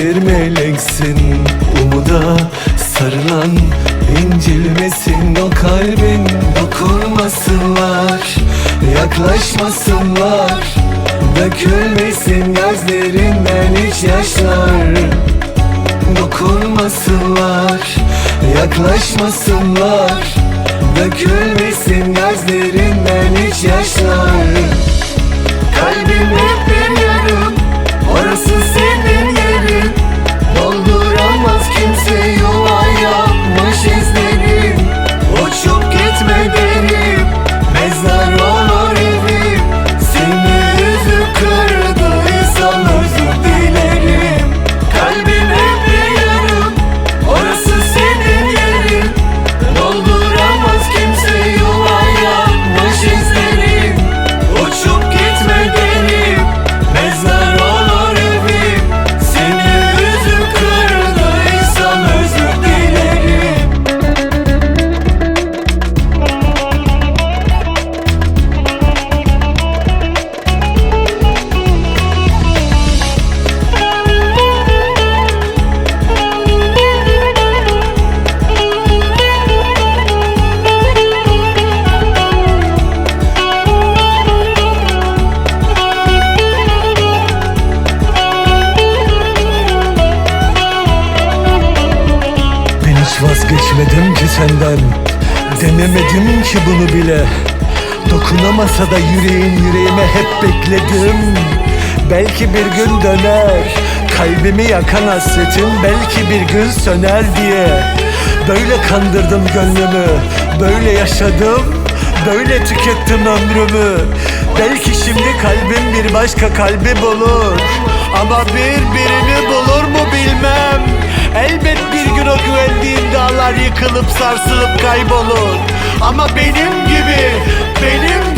bir meleksin. Umuda sarılan incilmesin o kalbin Dokunmasınlar, yaklaşmasınlar. Dökülmesin gözlerinden hiç yaşlar. Dokunmasınlar, yaklaşmasınlar. Dökülmesin gözlerinden hiç yaşlar. Kalbim hep senden. Denemedim ki bunu bile. Dokunamasa da yüreğin yüreğime hep bekledim. Belki bir gün döner Kalbimi yakan hasretin belki bir gün söner diye. Böyle kandırdım gönlümü Böyle yaşadım Böyle tükettim ömrümü. Belki şimdi kalbim bir başka kalbi bulur. Ama birbirini bulur sarsılıp kaybolur. Ama benim gibi, benim